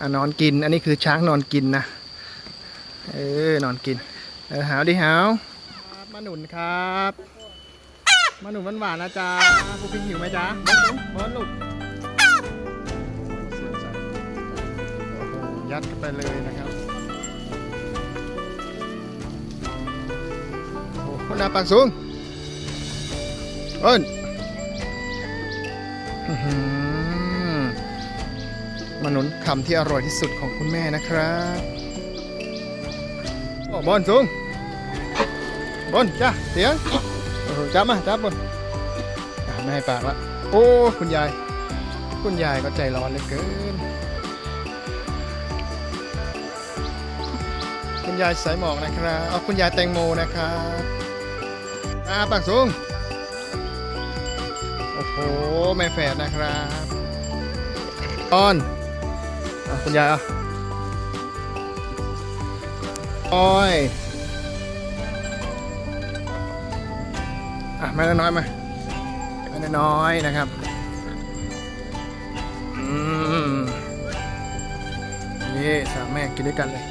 อนอนกิน อันนี้คือช้างนอนกินนะ เออนอนกิน เออหาวดิหาวมาหนุนครับมาหนุนหวานๆนะจ๊ะผู้พิงหิวไหมจ๊ะบอลลูกบอลลูกยัดไปเลยนะครับโอ้โหคนหน้าปากสูงเอ้น มานุนคำที่อร่อยที่สุดของคุณแม่นะครับบอลสูงบอลจ้าเสียงโอ้โหจับมาจับบอลไม่ให้ปากละโอ้คุณยาย คุณยายก็ใจร้อนเหลือเกิน คุณยายสายหมอกนะครับเอาคุณยายแตงโมนะครับอาปากสูง โอ้โหแม่แฝดนะครับออน อะคุณยายเอาออยอะแม่น้อยๆมาแม่น้อยๆนะครับอืมนี่สามแม่กินด้วยกันเลย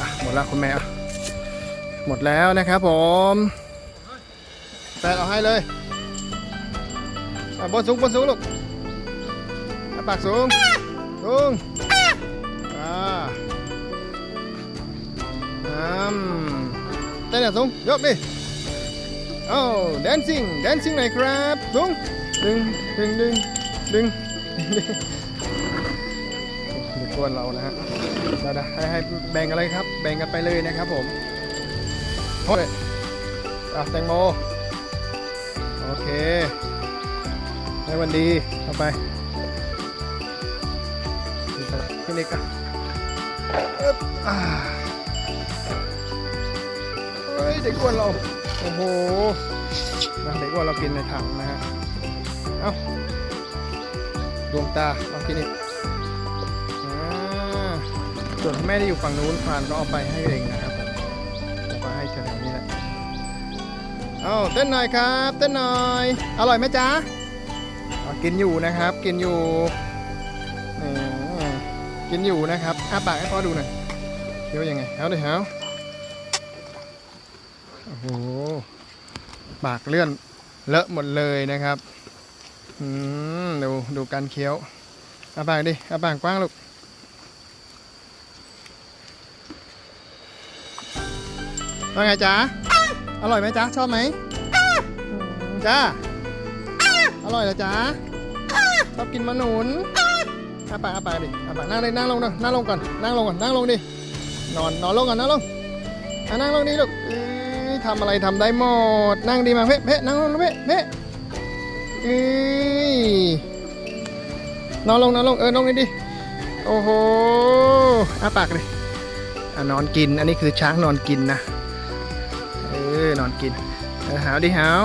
อะหมดแล้วคุณแม่อะหมดแล้วนะครับผมแฟนเอาให้เลยอะบนสูงบนสูงลูกอะปากสูงสูง เต้นะสูงยกดิโอ้แดนซิ่งแดนซิ่งหน่อยครับสูงดึงดึงดึงดึงดึงเด็กกวนเรานะฮะเราได้ให้ให้แบ่งอะไรครับ แบ่งกันไปเลยนะครับผมโอ้ยอะแตงโมโอเคให้วันดีเอาไปพี่นิกอะ เฮ้ยเด็กอ้วนเราโอ้โหนะเด็กอ้วนเรากินในถังนะฮะเอ้าดวงตาเอากินอีกส่วนแม่ที่อยู่ฝั่งนู้นพานก็เอาไปให้เองนะครับผมเอาไปให้แถวนี้แหละเอาเต้นหน่อยครับเต้นหน่อยอร่อยไหมจ๊ะกินอยู่นะครับ กินอยู่กินอยู่นะครับอ้าปากให้พ่อดูหน่อยเคี้ยวยังไงเอาเลยเอา อ้โหปากเลื่อนเลอะหมดเลยนะครับอืมดูดูการเคี้ยวอาปากดิอาปากกว้างลูกว่าไงจ๊ะ อร่อยไหมจ๊ะ ชอบไหมจ้า อร่อยเหรอจ๊ะ ชอบกินมะหนุนอาปากอาปากดิอาปากนั่งเลยนั่งลงนะนั่งลงก่อน นั่งลงก่อน นั่งลงดิ นอนนอนลงก่อน นั่งลงอะนั่งลงดิลูก ทำอะไรทำได้หมด นั่งดีมาเพ่เพ่นั่งลงนะเพ่เพ่เอ้ยนอนลงนอนลงเออนอนดิดิโอ้โหอาปากดิอะนอนกิน อันนี้คือช้างนอนกินนะ เออนอนกินเออหาวดิหาว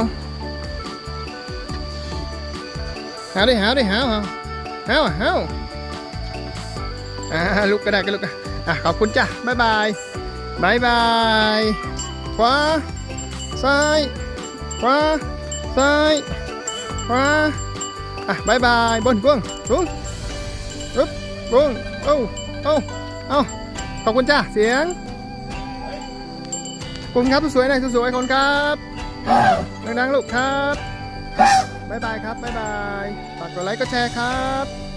หาวดิหาวดิหาวหาวหาวหาวอ่าลุกก็ได้ก็ลุกอะอะขอบคุณจ้ะบ๊ายบายบายบาย ขวา ซ้าย ขวา ซ้าย ขวา อะบายบายบนกวงสูงปึ๊บกวงเอ้าเอ้าเอ้าขอบคุณจ้ะเสียงขอบคุณครับสวยๆหน่อยสวยๆคนครับดังๆลูกครับบายบายครับบายบายฝากกดไลค์กดแชร์ครับ